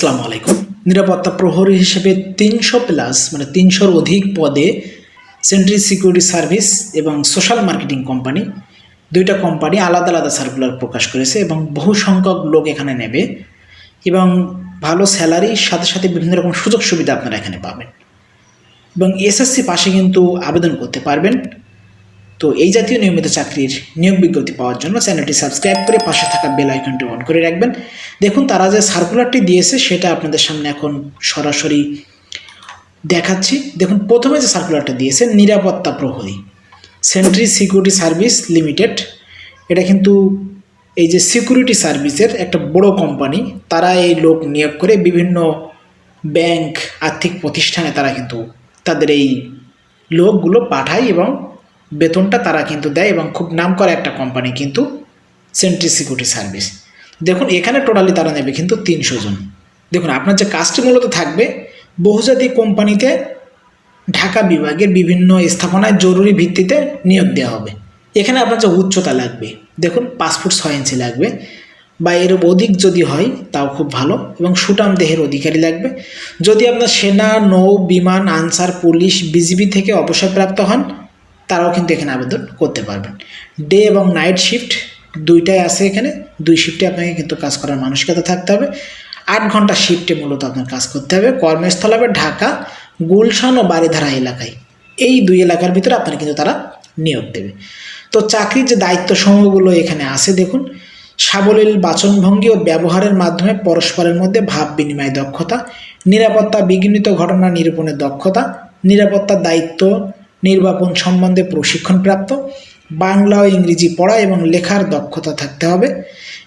আসসালামু আলাইকুম। নিরাপত্তা প্রহরী হিসেবে তিনশো প্লাস মানে তিনশোর অধিক পদে সেন্ট্রি সিকিউরিটি সার্ভিস এবং সোশ্যাল মার্কেটিং কোম্পানি, দুইটা কোম্পানি আলাদা আলাদা সার্কুলার প্রকাশ করেছে এবং বহু সংখ্যক লোক এখানে নেবে এবং ভালো স্যালারির সাথে সাথে বিভিন্ন রকম সুযোগ সুবিধা আপনারা এখানে পাবেন। এবং এসএসসি পাশে কিন্তু আবেদন করতে পারবেন। তো এই জাতীয় নিয়মিত চাকরির নিয়োগ বিজ্ঞপ্তি পাওয়ার জন্য চ্যানেলটি সাবস্ক্রাইব করে পাশে থাকা বেল আইকনটি অন করে রাখবেন। দেখুন, তারা যে সার্কুলারটি দিয়েছে, সেটা আপনাদের সামনে এখন সরাসরি দেখাচ্ছি। দেখুন, প্রথমে যে সার্কুলারটা দিয়েছে, নিরাপত্তা প্রহরী সেন্ট্রি সিকিউরিটি সার্ভিস লিমিটেড এটা কিন্তু এই যে সিকিউরিটি সার্ভিসের একটা বড় কোম্পানি তারা এই লোক নিয়োগ করে বিভিন্ন ব্যাংক আর্থিক প্রতিষ্ঠানে তারা কিন্তু তাদের এই লোকগুলো পাঠায় এবং বেতনটা তারা কিন্তু দেয় এবং খুব নাম করা একটা কোম্পানি কিন্তু সেন্ট্রি সিকিউরিটি সার্ভিস দেখুন, এখানে টোটালি তারা নেবে কিন্তু তিনশো জন। দেখুন, আপনার যে কাজটি মূলত থাকবে, বহুজাতিক কোম্পানিতে, ঢাকা বিভাগের বিভিন্ন স্থাপনায় জরুরি ভিত্তিতে নিয়োগ দেওয়া হবে। এখানে আপনার যে উচ্চতা লাগবে, দেখুন পাসপোর্ট ছয় ইঞ্চি লাগবে। বা এর অধিক যদি হয়, তাও খুব ভালো এবং সুটাম দেহের অধিকারী লাগবে। যদি আপনার সেনা, নৌ, বিমান, আনসার, পুলিশ, বিজিবি থেকে অবসরপ্রাপ্ত হন তারাও কিন্তু এখানে আবেদন করতে পারবেন। ডে এবং নাইট শিফট দুইটাই আছে এখানে। দুই শিফটে আপনাকে কিন্তু কাজ করার মানসিকতা থাকতে হবে। আট ঘণ্টা শিফটে মূলত আপনার কাজ করতে হবে। কর্মস্থল হবে ঢাকা, গুলশান ও বারিধারা এলাকায়। এই দুই এলাকার ভিতরে আপনার কিন্তু তারা নিয়োগ দেবে। তো চাকরির যে দায়িত্ব সমূহগুলো এখানে আছে দেখুন। সাবলীল বাচনভঙ্গি ও ব্যবহারের মাধ্যমে পরস্পরের মধ্যে ভাব বিনিময় দক্ষতা, নিরাপত্তা বিঘ্নিত ঘটনা নিরূপণের দক্ষতা, নিরাপত্তার দায়িত্ব নির্বাপন সম্বন্ধে প্রশিক্ষণপ্রাপ্ত, বাংলা ও ইংরেজি পড়া এবং লেখার দক্ষতা থাকতে হবে।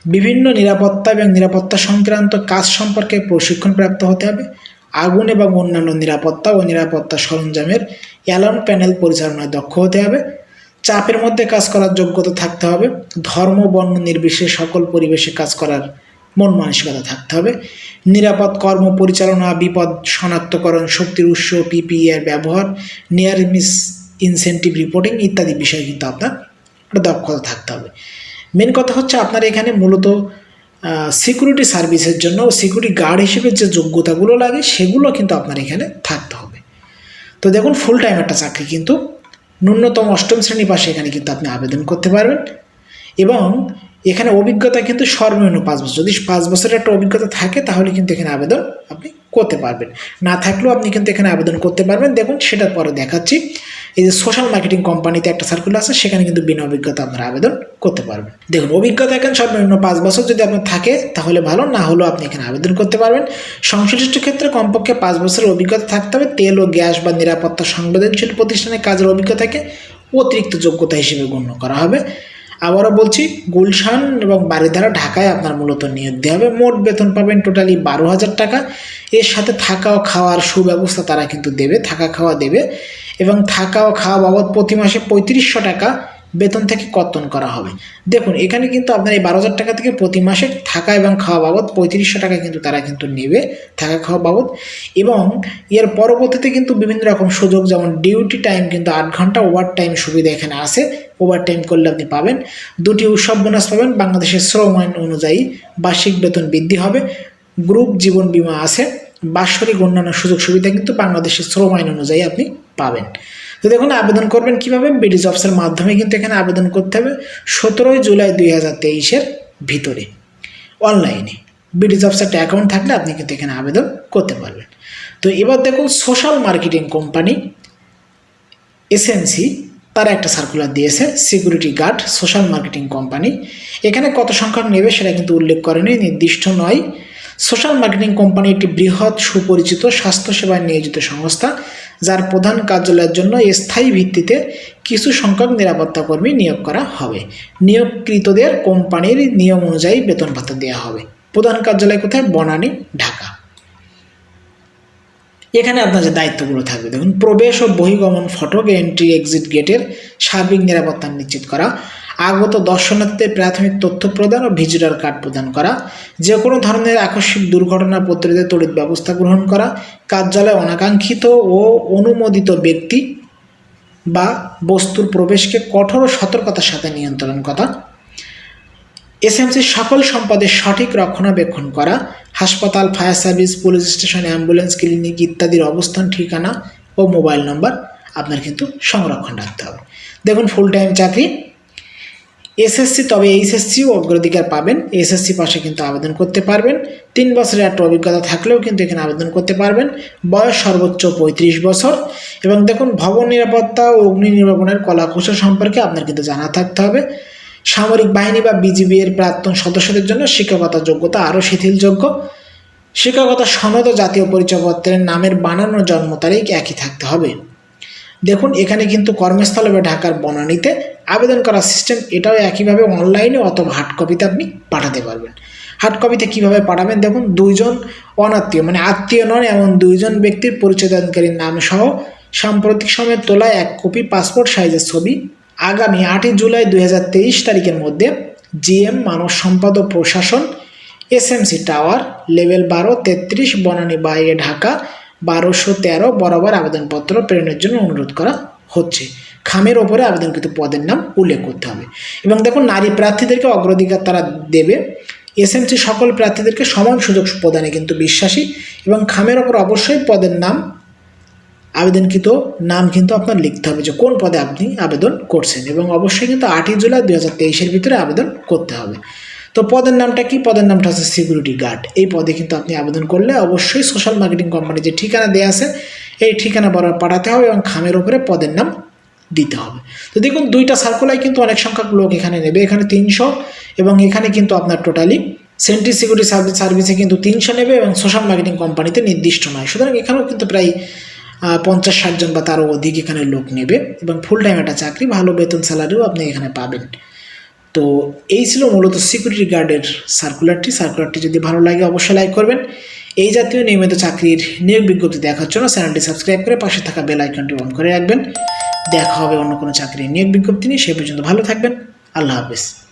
বিভিন্ন নিরাপত্তা এবং নিরাপত্তা সংক্রান্ত কাজ সম্পর্কে প্রশিক্ষণপ্রাপ্ত হতে হবে। আগুন এবং অন্যান্য নিরাপত্তা ও নিরাপত্তা সরঞ্জামের অ্যালার্ম প্যানেল পরিচালনায় দক্ষ হতে হবে। চাপের মধ্যে কাজ করার যোগ্যতা থাকতে হবে। ধর্ম, বর্ণ নির্বিশেষে সকল পরিবেশে কাজ করার মন মানসিকতা থাকতে হবে। নিরাপদ কর্ম পরিচালনা, বিপদ শনাক্তকরণ, শক্তির উৎস পিপিই এর ব্যবহার নিয়ার মিস ইনসেন্টিভ রিপোর্টিং ইত্যাদি বিষয়ে কিন্তু আপনার একটা দক্ষতা থাকতে হবে। মেন কথা হচ্ছে আপনার এখানে মূলত সিকিউরিটি সার্ভিসের জন্য সিকিউরিটি গার্ড হিসেবে যে যোগ্যতাগুলো লাগে সেগুলো কিন্তু আপনার এখানে থাকতে হবে। তো দেখুন ফুল টাইম একটা চাকরি কিন্তু ন্যূনতম অষ্টম শ্রেণি পাশে এখানে কিন্তু আপনি আবেদন করতে পারবেন। এবং এখানে অভিজ্ঞতা কিন্তু সর্বনিম্ন পাঁচ বছর। যদি পাঁচ বছরের একটা অভিজ্ঞতা থাকে, তাহলে কিন্তু এখানে আবেদন আপনি করতে পারবেন। না থাকলেও আপনি কিন্তু এখানে আবেদন করতে পারবেন। দেখুন, সেটার পরে দেখাচ্ছি। এই যে সোশ্যাল মার্কেটিং কোম্পানিতে একটা সার্কুলার আছে, সেখানে কিন্তু বিনা অভিজ্ঞতা আপনারা আবেদন করতে পারবেন। দেখুন, অভিজ্ঞতা এখানে সর্বনিম্ন পাঁচ বছর যদি আপনার থাকে, তাহলে ভালো। না হলেও আপনি এখানে আবেদন করতে পারবেন। সংশ্লিষ্ট ক্ষেত্রে কমপক্ষে পাঁচ বছরের অভিজ্ঞতা থাকতে হবে। তেল ও গ্যাস বা নিরাপত্তা সংবেদনশীল প্রতিষ্ঠানে কাজের অভিজ্ঞতাকে অতিরিক্ত যোগ্যতা হিসেবে গণ্য করা হবে। আবারও বলছি, গুলশান এবং বারিধারা ঢাকায় আপনার মূলত নিয়োগ দেওয়া হবে। মোট বেতন পাবেন টোটালি বারো হাজার টাকা। এর সাথে থাকা ও খাওয়ার সুব্যবস্থা তারা কিন্তু দেবে, থাকা খাওয়া দেবে। এবং থাকা ও খাওয়া বাবদ প্রতি মাসে পঁয়ত্রিশশো টাকা বেতন থেকে কর্তন করা হবে। দেখুন, এখানে কিন্তু আপনার এই বারো হাজার টাকা থেকে প্রতি মাসে থাকা এবং খাওয়া বাবদ পঁয়ত্রিশশো টাকা কিন্তু তারা কিন্তু নেবে থাকা খাওয়া বাবদ। এবং এর পরবর্তীতে কিন্তু বিভিন্ন রকম সুযোগ, যেমন ডিউটি টাইম কিন্তু আট ঘণ্টা ওভার টাইম সুবিধা এখানে আছে। ওভার টাইম করলে আপনি পাবেন। দুটি উৎসব বোনাস পাবেন। বাংলাদেশের শ্রম আইন অনুযায়ী বার্ষিক বেতন বৃদ্ধি হবে। গ্রুপ জীবন বীমা আছে। বাৎসরিক অন্যান্য সুযোগ সুবিধা কিন্তু বাংলাদেশের শ্রম আইন অনুযায়ী আপনি পাবেন। তো দেখুন, আবেদন করবেন কীভাবে? বিডি জবসের মাধ্যমে কিন্তু এখানে আবেদন করতে হবে সতেরোই জুলাই দুই হাজার তেইশের ভিতরে, অনলাইনে। বিডি জবসের একটা অ্যাকাউন্ট থাকলে আপনি কিন্তু এখানে আবেদন করতে পারবেন। তো এবার দেখুন সোশ্যাল মার্কেটিং কোম্পানি এসএনসি তারা একটা সার্কুলার দিয়েছে security guard social marketing company এখানে কত সংখ্যক নেবে সেটা কিন্তু উল্লেখ করেনি, নির্দিষ্ট নয়। সোশ্যাল মার্কেটিং কোম্পানি একটি বৃহৎ সুপরিচিত স্বাস্থ্যসেবায় নিয়োজিত সংস্থা। যার প্রধান কার্যালয়ের জন্য স্থায়ী ভিত্তিতে কিছু সংখ্যক নিরাপত্তা কর্মী নিয়োগ করা হবে। নিয়োগকৃতদের কোম্পানির নিয়ম অনুযায়ী বেতন ভাতা দেওয়া হবে। প্রধান কার্যালয় কোথায়? বনানী, ঢাকা। এখানে আপনার যে দায়িত্বগুলো থাকবে। দেখুন, প্রবেশ ও বহিগমন ফটক এন্ট্রি এক্সিট গেটের সার্বিক নিরাপত্তা নিশ্চিত করা। আগত দর্শনার্থীদের প্রাথমিক তথ্য প্রদান ও ভিজিটর কার্ড প্রদান করা যে কোনো ধরনের আকস্মিক দুর্ঘটনা প্রতিরোধে তড়িৎ ব্যবস্থা গ্রহণ করা, কার্যালয়ে অনাকাঙ্ক্ষিত ও অনুমোদিত ব্যক্তি বা বস্তুর প্রবেশকে কঠোর সতর্কতার সাথে নিয়ন্ত্রণ করা এসএমসির সকল সম্পদের সঠিক রক্ষণাবেক্ষণ করা, হাসপাতাল, fire service, police station, ambulance, clinic ইত্যাদির অবস্থান, ঠিকানা ও মোবাইল নম্বর আপনার কিন্তু সংরক্ষণ রাখতে হবে। দেখুন ফুল টাইম চাকরি। এসএসসি, তবে এইচএসসিও অগ্রাধিকার পাবেন। এসএসসি পাশে কিন্তু আবেদন করতে পারবেন। তিন বছরের একটা অভিজ্ঞতা থাকলেও কিন্তু এখানে আবেদন করতে পারবেন। বয়স সর্বোচ্চ পঁয়ত্রিশ বছর। এবং দেখুন, ভবন নিরাপত্তা ও অগ্নি নির্বাপনের কলাকৌশল সম্পর্কে আপনার কিন্তু জানা থাকতে হবে। সামরিক বাহিনী বা বিজিবি এর প্রাক্তন সদস্যদের জন্য শিক্ষকতা যোগ্যতা আরও শিথিলযোগ্য। শিক্ষকতা সনদ ও জাতীয় পরিচয়পত্রের নামের বানানো জন্ম তারিখ একই থাকতে হবে। দেখুন, এখানে কিন্তু কর্মস্থল বা ঢাকার বনানীতে। আবেদন করার সিস্টেম এটাও একইভাবে অনলাইনে অথবা হার্ড কপিতে আপনি পাঠাতে পারবেন। হার্ড কপিতে কীভাবে পাঠাবেন? দেখুন, দুইজন অনাত্মীয় মানে আত্মীয় নন, এমন দুইজন ব্যক্তির পরিচয়দানকারীর নাম সহ সাম্প্রতিক সময়ের তোলা এক কপি পাসপোর্ট সাইজের ছবি, আগামী আটই জুলাই দুই হাজার তেইশ তারিখের মধ্যে জিএম, মানব সম্পদ ও প্রশাসন এসএমসি টাওয়ার, লেভেল বারো, তেত্রিশ, বনানী বাইরে, ঢাকা, বারোশো তেরো, বরাবর আবেদনপত্র প্রেরণের জন্য অনুরোধ করা হচ্ছে। খামের ওপরে আবেদনকৃত পদের নাম উল্লেখ করতে হবে। এবং দেখুন, নারী প্রার্থীদেরকে অগ্রাধিকার তারা দেবে। এসএমসি সকল প্রার্থীদেরকে সমান সুযোগ প্রদানে কিন্তু বিশ্বাসী এবং খামের ওপর অবশ্যই পদের নাম, আবেদনকৃত নাম কিন্তু আপনার লিখতে হবে যে কোন পদে আপনি আবেদন করছেন। এবং অবশ্যই কিন্তু আটই জুলাই দুই হাজার তেইশের ভিতরে আবেদন করতে হবে। তো পদের নামটা কি? পদের নামটা হচ্ছে সিকিউরিটি গার্ড। এই পদে কিন্তু আপনি আবেদন করলে অবশ্যই সোশ্যাল মার্কেটিং কোম্পানি যে ঠিকানা দেওয়া আছে, এই ঠিকানা বরাবর পাঠাতে হবে এবং খামের ওপরে পদের নাম দিতে হবে। তো দেখুন, দুইটা সার্কুলাই কিন্তু অনেক সংখ্যক লোক এখানে নেবে, এখানে তিনশো, এবং এখানে কিন্তু আপনার টোটালি সেন্ট্রি সিকিউরিটি সার্ভিস সার্ভিসে কিন্তু তিনশো নেবে এবং সোশ্যাল মার্কেটিং কোম্পানিতে নির্দিষ্ট নয়। সুতরাং এখানেও কিন্তু প্রায় পঞ্চাশ ষাটজন বা তারও অধিক এখানে লোক নেবে এবং ফুল টাইম একটা চাকরি, ভালো বেতন স্যালারিও আপনি এখানে পাবেন। তো এই ছিল মূলত সিকিউরিটি গার্ডের সার্কুলারটি সার্কুলারটি যদি ভালো লাগে অবশ্যই লাইক করবেন। এই জাতীয় নিয়মিত চাকরির নিয়োগ বিজ্ঞপ্তি দেখার জন্য চ্যানেলটি সাবস্ক্রাইব করে পাশে থাকা বেল আইকনটি অন করে রাখবেন। দেখা হবে অন্য কোনো চাকরি নিয়োগ বিজ্ঞপ্তি নিয়ে সে পর্যন্ত ভালো থাকবেন। আল্লাহ হাফেজ।